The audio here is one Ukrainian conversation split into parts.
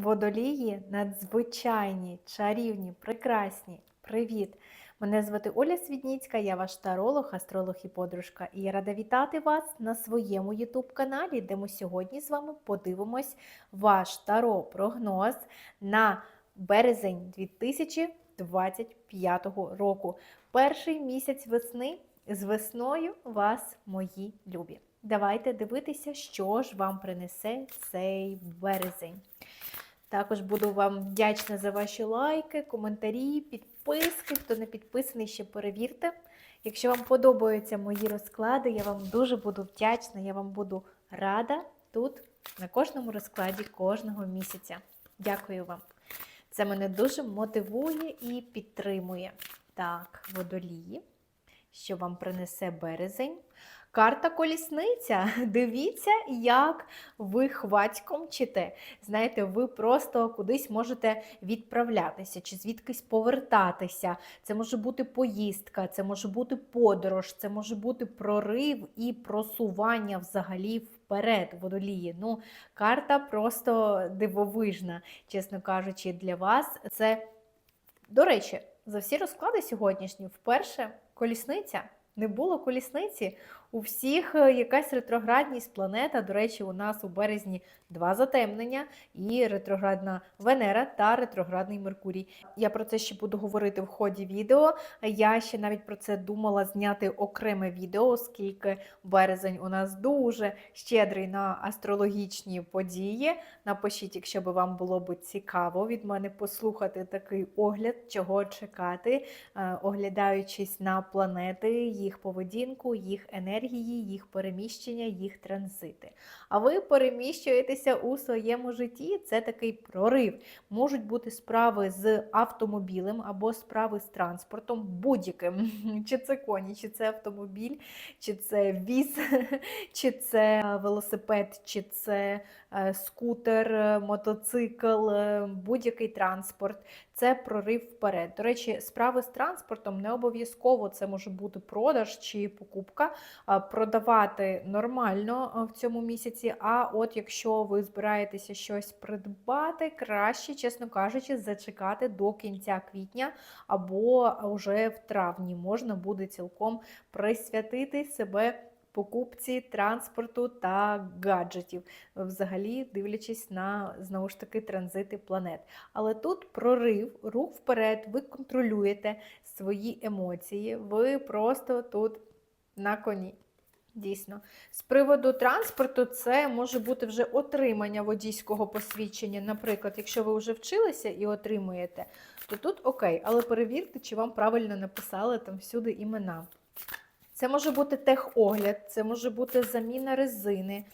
Водолії надзвичайні, чарівні, прекрасні. Привіт! Мене звати Оля Свідніцька, я ваш таролог, астролог і подружка. І я рада вітати вас на своєму ютуб-каналі, де ми сьогодні з вами подивимось ваш таро-прогноз на березень 2025 року. Перший місяць весни. З весною вас, мої любі. Давайте дивитися, що ж вам принесе цей березень. Також буду вам вдячна за ваші лайки, коментарі, підписки. Хто не підписаний, ще перевірте. Якщо вам подобаються мої розклади, я вам дуже буду вдячна, я вам буду рада тут на кожному розкладі кожного місяця. Дякую вам. Це мене дуже мотивує і підтримує. Так, водолії, що вам принесе березень. Карта колісниця. Дивіться, як ви хвацьком чите. Знаєте, ви просто кудись можете відправлятися чи звідкись повертатися. Це може бути поїздка, це може бути подорож, це може бути прорив і просування взагалі вперед водолії. Ну, карта просто дивовижна, чесно кажучи, для вас. Це, до речі, за всі розклади сьогоднішні вперше колісниця. Не було колісниці. У всіх е, якась ретроградність планета. До речі, у нас у березні два затемнення і ретроградна Венера та ретроградний Меркурій. Я про це ще буду говорити в ході відео. Я ще навіть про це думала зняти окреме відео, оскільки березень у нас дуже щедрий на астрологічні події. Напишіть, якщо би вам було б цікаво від мене послухати такий огляд, чого чекати, е, оглядаючись на планети, їх поведінку, їх енергію енергії, їх переміщення, їх транзити. А ви переміщуєтеся у своєму житті. Це такий прорив. Можуть бути справи з автомобілем або справи з транспортом, будь-яким. Чи це коні, чи це автомобіль, чи це віз, чи це велосипед, чи це е, скутер, е, мотоцикл, е, будь-який транспорт. Це прорив вперед. До речі, справи з транспортом не обов'язково це може бути продаж чи покупка продавати нормально в цьому місяці. А от якщо ви збираєтеся щось придбати, краще, чесно кажучи, зачекати до кінця квітня або вже в травні можна буде цілком присвятити себе. Покупці транспорту та гаджетів, взагалі дивлячись на знову ж таки транзити планет. Але тут прорив, рух вперед, ви контролюєте свої емоції, ви просто тут на коні. Дійсно, з приводу транспорту, це може бути вже отримання водійського посвідчення. Наприклад, якщо ви вже вчилися і отримуєте, то тут окей, але перевірте, чи вам правильно написали там всюди імена. Це може бути техогляд, це може бути заміна резини.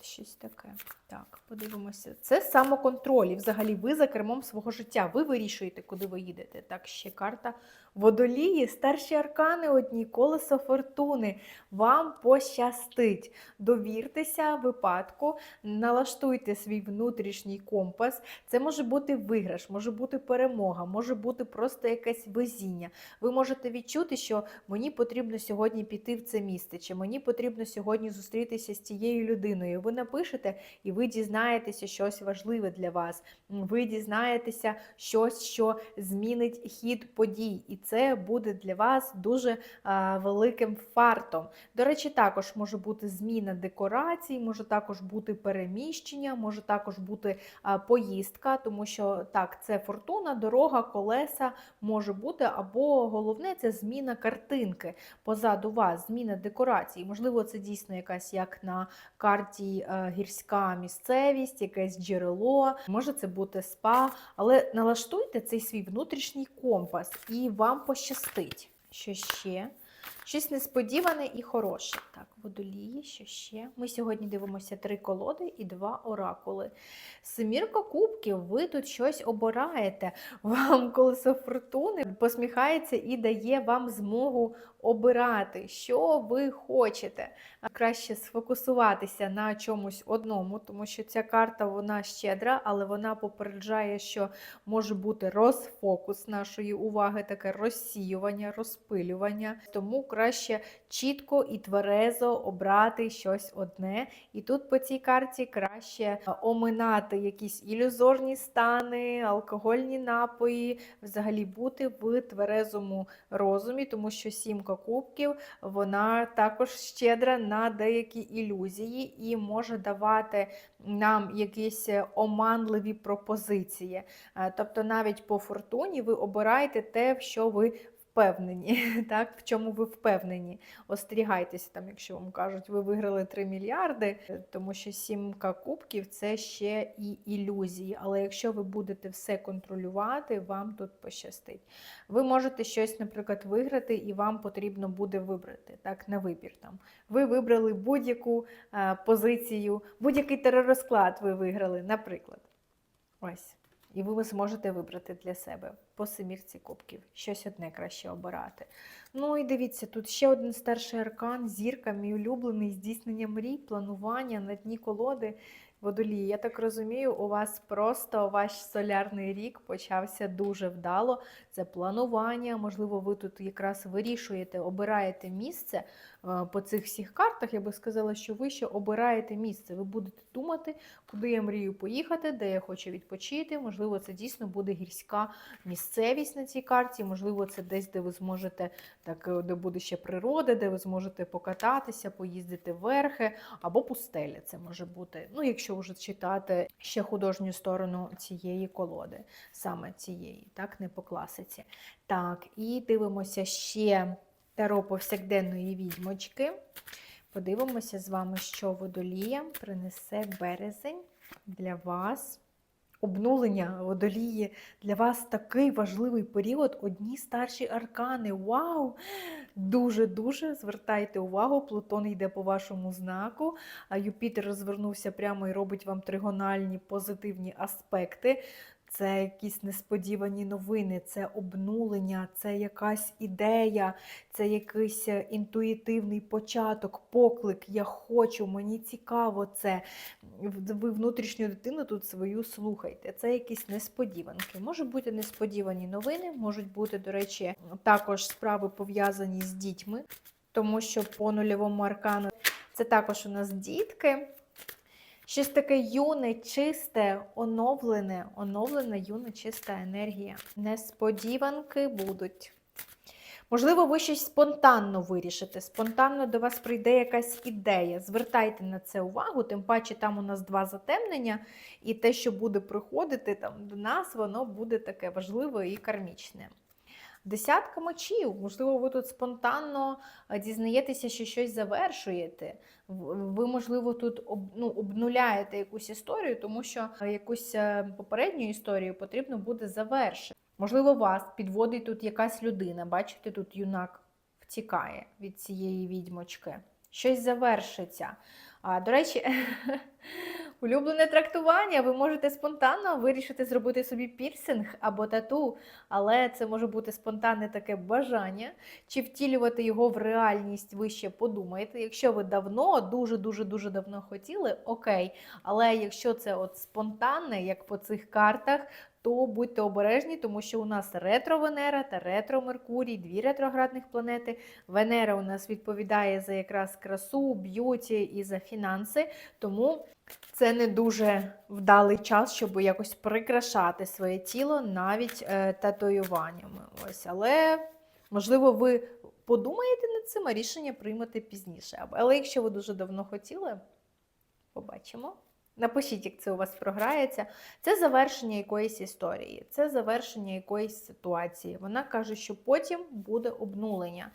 Щось таке. Так, подивимося. Це самоконтроль. І взагалі ви за кермом свого життя. Ви вирішуєте, куди ви їдете. Так, ще карта водолії, старші аркани одні, колесо фортуни. Вам пощастить. Довіртеся випадку, налаштуйте свій внутрішній компас. Це може бути виграш, може бути перемога, може бути просто якесь везіння. Ви можете відчути, що мені потрібно сьогодні піти в це місце, чи мені потрібно сьогодні зустрітися з цією людиною. Ви напишете і ви дізнаєтеся щось важливе для вас. Ви дізнаєтеся щось, що змінить хід подій. І це буде для вас дуже а, великим фартом. До речі, також може бути зміна декорацій, може також бути переміщення, може також бути а, поїздка, тому що так, це фортуна, дорога, колеса може бути, або головне це зміна картинки позаду вас, зміна декорацій. Можливо, це дійсно якась як на карті а, гірська місцевість, якесь джерело, може це бути спа, але налаштуйте цей свій внутрішній компас і вам пощастить. Що ще? Щось несподіване і хороше. Так, водолії, що ще? Ми сьогодні дивимося три колоди і два оракули. Семірка кубків, ви тут щось обираєте. Вам колесо фортуни посміхається і дає вам змогу обирати, що ви хочете. Краще сфокусуватися на чомусь одному, тому що ця карта вона щедра, але вона попереджає, що може бути розфокус нашої уваги, таке розсіювання, розпилювання. Тому краще чітко і тверезо обрати щось одне. І тут по цій карті краще е, оминати якісь ілюзорні стани, алкогольні напої, взагалі бути в тверезому розумі, тому що сімка кубків вона також щедра на деякі ілюзії і може давати нам якісь е, оманливі пропозиції. Е, Тобто навіть по фортуні ви обираєте те, що ви впевнені, так, в чому ви впевнені. Остерігайтеся, там, якщо вам кажуть, ви виграли 3 мільярди, е, тому що сімка кубків це ще і ілюзії. Але якщо ви будете все контролювати, вам тут пощастить. Ви можете щось, наприклад, виграти, і вам потрібно буде вибрати так, на вибір. Там. Ви вибрали будь-яку е, позицію, будь-який теророзклад ви виграли, наприклад. Ось. І ви зможете вибрати для себе по семірці кубків. Щось одне краще обирати. Ну і дивіться, тут ще один старший аркан, зірка, мій улюблений, здійснення мрій, планування на дні колоди водолії. Я так розумію, у вас просто ваш солярний рік почався дуже вдало. Це планування, можливо, ви тут якраз вирішуєте, обираєте місце е, по цих всіх картах. Я би сказала, що ви ще обираєте місце. Ви будете думати, куди я мрію поїхати, де я хочу відпочити. Можливо, це дійсно буде гірська місцевість на цій карті. Можливо, це десь, де ви зможете, так, е, де буде ще природа, де ви зможете покататися, поїздити верхи, або пустеля. Це може бути. Ну, якщо вже читати ще художню сторону цієї колоди, саме цієї, так, не по. Так, і дивимося ще таро повсякденної відьмочки. Подивимося з вами, що водолія принесе березень для вас. Обнулення водолії для вас такий важливий період. Одні старші аркани. Вау! Дуже-дуже звертайте увагу, Плутон йде по вашому знаку, а Юпітер розвернувся прямо і робить вам тригональні позитивні аспекти. Це якісь несподівані новини, це обнулення, це якась ідея, це якийсь е, інтуїтивний початок, поклик. Я хочу, мені цікаво це. Ви внутрішню дитину тут свою слухайте. Це якісь несподіванки. Можуть бути несподівані новини, можуть бути, до речі, також справи пов'язані з дітьми, тому що по нульовому аркану це також у нас дітки. Щось таке юне, чисте, оновлене, оновлена юна чиста енергія. Несподіванки будуть. Можливо, ви щось спонтанно вирішите, спонтанно до вас прийде якась ідея. Звертайте на це увагу, тим паче там у нас два затемнення, і те, що буде приходити там до нас, воно буде таке важливе і кармічне. Десятка мечів, можливо, ви тут спонтанно е, дізнаєтеся, що щось завершуєте. Ви, можливо, тут ну, обнуляєте якусь історію, тому що е, якусь е, попередню історію потрібно буде завершити. Можливо, вас підводить тут якась людина. Бачите, тут юнак втікає від цієї відьмочки. Щось завершиться. А, до речі, улюблене трактування. Ви можете спонтанно вирішити зробити собі пірсинг або тату, але це може бути спонтанне таке бажання, чи втілювати його в реальність, ви ще подумаєте. Якщо ви давно, дуже-дуже дуже давно хотіли, окей. Але якщо це от спонтанне, як по цих картах, то будьте обережні, тому що у нас ретро-Венера та ретро-Меркурій, дві ретроградних планети. Венера у нас відповідає за якраз красу, б'юті і за фінанси. Тому це не дуже вдалий час, щоб якось прикрашати своє тіло навіть е, татуюваннями. Ось, але можливо, ви подумаєте над цим, а рішення приймете пізніше. Але якщо ви дуже давно хотіли, побачимо. Напишіть, як це у вас програється. Це завершення якоїсь історії, це завершення якоїсь ситуації. Вона каже, що потім буде обнулення,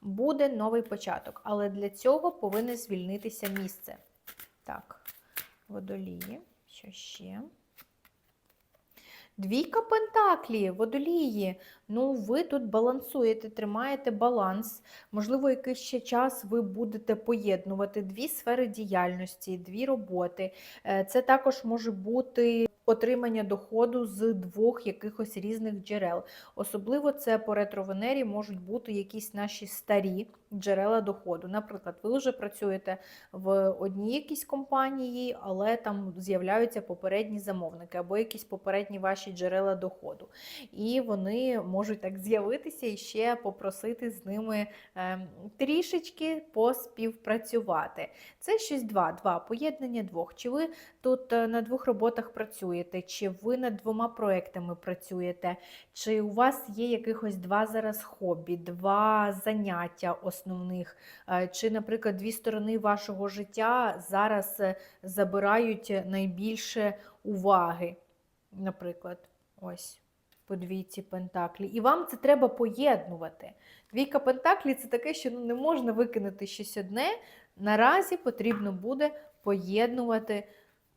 буде новий початок. Але для цього повинне звільнитися місце. Так, водолії. Що ще? Двійка пентаклі, водолії. Ну, ви тут балансуєте, тримаєте баланс. Можливо, якийсь ще час ви будете поєднувати дві сфери діяльності, дві роботи. Е, Це також може бути отримання доходу з двох якихось різних джерел. Особливо це по ретровенері можуть бути якісь наші старі джерела доходу. Наприклад, ви вже працюєте в одній якійсь компанії, але там з'являються попередні замовники або якісь попередні ваші джерела доходу. І вони можуть так з'явитися і ще попросити з ними ем, трішечки поспівпрацювати. Це щось два, два поєднання двох. Чи ви тут е, на двох роботах працюєте, чи ви над двома проектами працюєте, чи у вас є якихось два зараз хобі, два заняття основних, е, чи, наприклад, дві сторони вашого життя зараз е, забирають найбільше уваги. Наприклад, ось по двійці пентаклі. І вам це треба поєднувати. Двійка пентаклі це таке, що ну, не можна викинути щось одне. Наразі потрібно буде поєднувати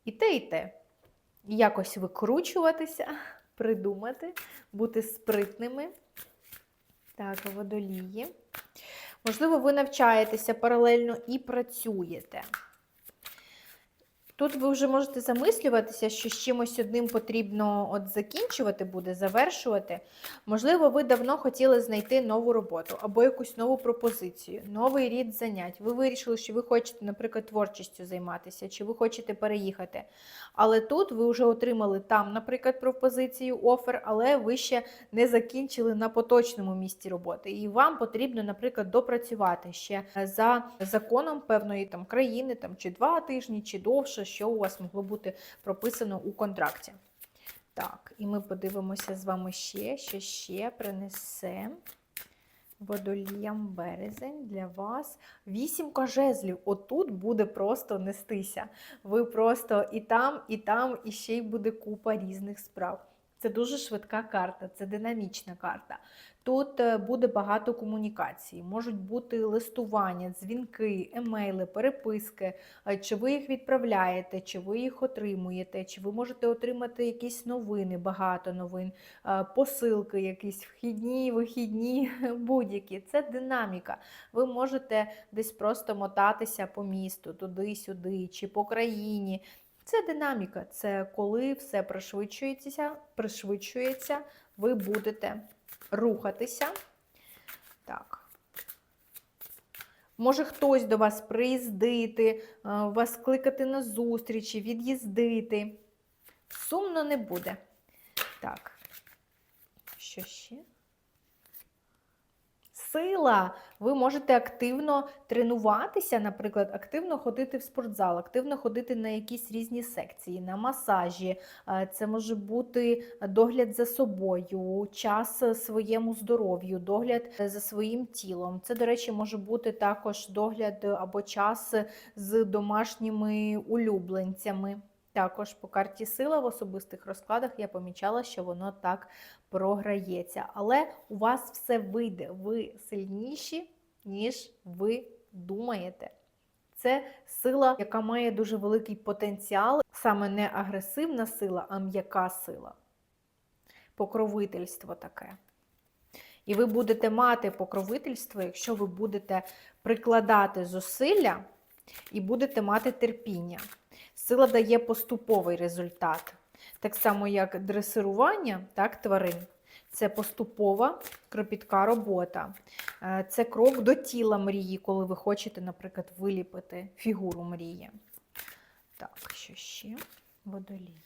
і те, і те. Якось викручуватися, придумати, бути спритними. Так, водолії. Можливо, ви навчаєтеся паралельно і працюєте. Тут ви вже можете замислюватися, що з чимось одним потрібно от закінчувати буде, завершувати. Можливо, ви давно хотіли знайти нову роботу або якусь нову пропозицію, новий рід занять. Ви вирішили, що ви хочете, наприклад, творчістю займатися, чи ви хочете переїхати. Але тут ви вже отримали там, наприклад, пропозицію, офер, але ви ще не закінчили на поточному місці роботи. І вам потрібно, наприклад, допрацювати ще за законом певної там країни, там чи два тижні, чи довше, що у вас могло бути прописано у контракті. Так, і ми подивимося з вами ще, що ще принесе водоліям березень для вас. Вісімка жезлів. Отут буде просто нестися. Ви просто і там, і там, і ще й буде купа різних справ. Це дуже швидка карта, це динамічна карта. Тут е, буде багато комунікацій, можуть бути листування, дзвінки, емейли, переписки, е, чи ви їх відправляєте, чи ви їх отримуєте, чи ви можете отримати якісь новини, багато новин, е, посилки, якісь вхідні, вихідні, будь-які. Це динаміка. Ви можете десь просто мотатися по місту, туди-сюди, чи по країні. Це динаміка, це коли все пришвидшується, пришвидшується, ви будете рухатися. Так. Може хтось до вас приїздити, е, вас кликати на зустрічі, від'їздити. Сумно не буде. Так. Що ще? Сила. Ви можете активно тренуватися, наприклад, активно ходити в спортзал, активно ходити на якісь різні секції, на масажі. Е, Це може бути догляд за собою, час своєму здоров'ю, догляд за своїм тілом. Це, до речі, може бути також догляд або час з домашніми улюбленцями. Також по карті сила в особистих розкладах я помічала, що воно так програється. Але у вас все вийде. Ви сильніші, ніж ви думаєте. Це сила, яка має дуже великий потенціал, саме не агресивна сила, а м'яка сила. Покровительство таке. І ви будете мати покровительство, якщо ви будете прикладати зусилля і будете мати терпіння. Сила дає поступовий результат. Так само, як дресирування так, тварин. Це поступова кропітка робота. Е, Це крок до тіла мрії, коли ви хочете, наприклад, виліпити фігуру мрії. Так, що ще? Водолії.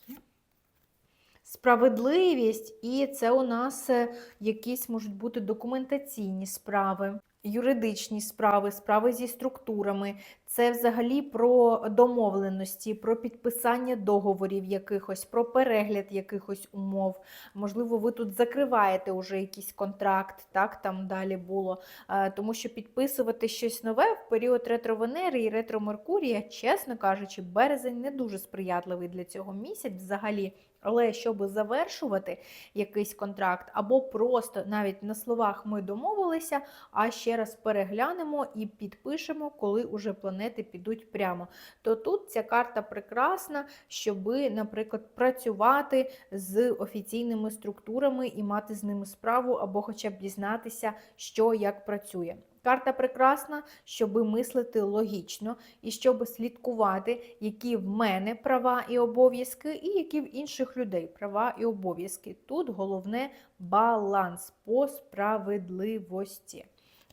Справедливість, і це у нас е, якісь можуть бути документаційні справи, юридичні справи, справи зі структурами. Це взагалі про домовленості, про підписання договорів якихось, про перегляд якихось умов. Можливо, ви тут закриваєте вже якийсь контракт, так там далі було. Е, Тому що підписувати щось нове в період ретро-Венери і ретро-Меркурія, чесно кажучи, березень не дуже сприятливий для цього місяць взагалі. Але щоб завершувати якийсь контракт, або просто навіть на словах ми домовилися, а ще раз переглянемо і підпишемо, коли уже планети підуть прямо. То тут ця карта прекрасна, щоб, наприклад, працювати з офіційними структурами і мати з ними справу, або хоча б дізнатися, що як працює. Карта прекрасна, щоб мислити логічно і щоб слідкувати, які в мене права і обов'язки, і які в інших людей права і обов'язки. Тут головне баланс по справедливості.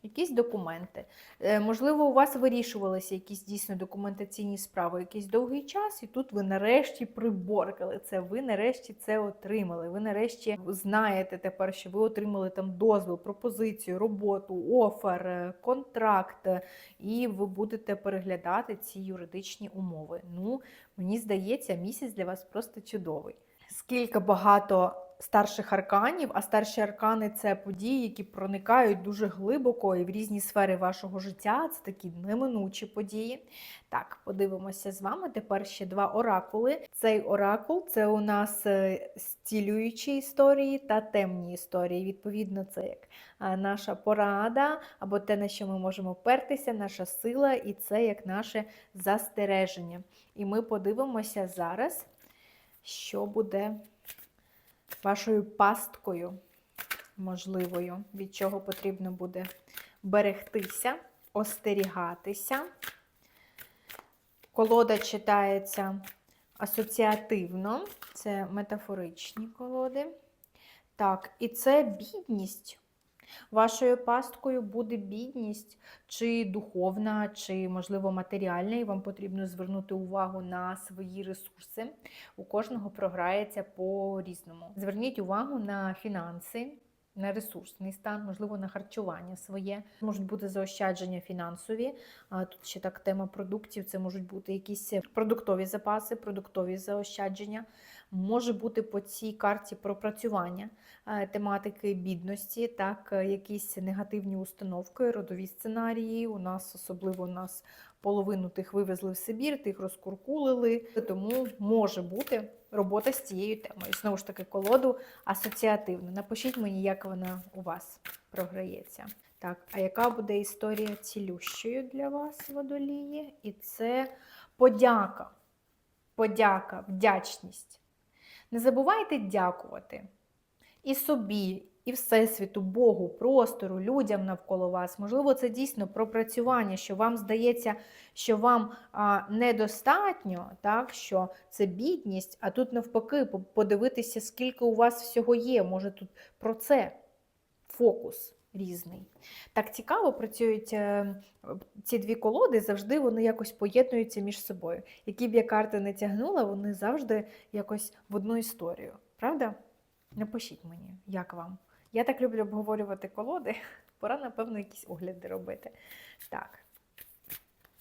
Якісь документи. Е, Можливо, у вас вирішувалися якісь дійсно документаційні справи якийсь довгий час, і тут ви нарешті приборкали це. Ви нарешті це отримали. Ви нарешті знаєте тепер, що ви отримали там дозвіл, пропозицію, роботу, офер, е, контракт, е, і ви будете переглядати ці юридичні умови. Ну, мені здається, місяць для вас просто чудовий. Скільки багато старших арканів, а старші аркани це події, які проникають дуже глибоко і в різні сфери вашого життя. Це такі неминучі події. Так, подивимося з вами. Тепер ще два оракули. Цей оракул це у нас е, зцілюючі історії та темні історії. Відповідно, це як е, наша порада або те, на що ми можемо пертися, наша сила, і це як наше застереження. І ми подивимося зараз, що буде вашою пасткою можливою, від чого потрібно буде берегтися, остерігатися. Колода читається асоціативно, це метафоричні колоди. Так, і це бідність. Вашою пасткою буде бідність, чи духовна, чи, можливо, матеріальна, і вам потрібно звернути увагу на свої ресурси. У кожного програється по-різному. Зверніть увагу на фінанси, на ресурсний стан, можливо, на харчування своє. Можуть бути заощадження фінансові. Тут ще так тема продуктів. Це можуть бути якісь продуктові запаси, продуктові заощадження. Може бути по цій карті пропрацювання е, тематики бідності, так, е, якісь негативні установки, родові сценарії. У нас особливо у нас половину тих вивезли в Сибір, тих розкуркулили. Тому може бути робота з цією темою. Знову ж таки, колоду асоціативно. Напишіть мені, як вона у вас програється. Так, а яка буде історія цілющою для вас, водолії? І це подяка. Подяка, вдячність. Не забувайте дякувати і собі, і Всесвіту, Богу, простору, людям навколо вас. Можливо, це дійсно пропрацювання, що вам здається, що вам а, недостатньо, так, що це бідність, а тут навпаки, подивитися, скільки у вас всього є. Може, тут про це фокус різний. Так цікаво працюють е, ці дві колоди, завжди вони якось поєднуються між собою. Які б я карти не тягнула, вони завжди якось в одну історію. Правда? Напишіть мені, як вам. Я так люблю обговорювати колоди. Пора, напевно, якісь огляди робити. Так,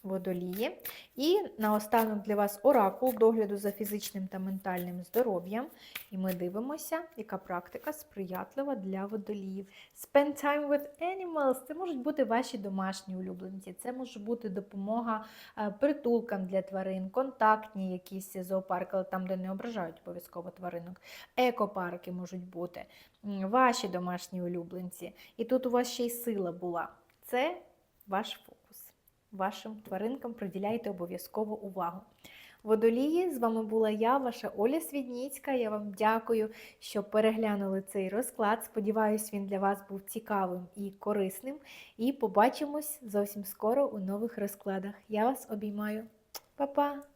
водолії. І наостанок для вас оракул догляду за фізичним та ментальним здоров'ям. І ми дивимося, яка практика сприятлива для водоліїв. Spend time with animals. Це можуть бути ваші домашні улюбленці, це може бути допомога е, притулкам для тварин, контактні якісь зоопарки, але там, де не ображають обов'язково тваринок. Екопарки можуть бути, ваші домашні улюбленці. І тут у вас ще й сила була. Це ваш фокус. Вашим тваринкам приділяйте обов'язково увагу. Водолії, з вами була я, ваша Оля Свідніцька. Я вам дякую, що переглянули цей розклад. Сподіваюсь, він для вас був цікавим і корисним. І побачимось зовсім скоро у нових розкладах. Я вас обіймаю. Па-па!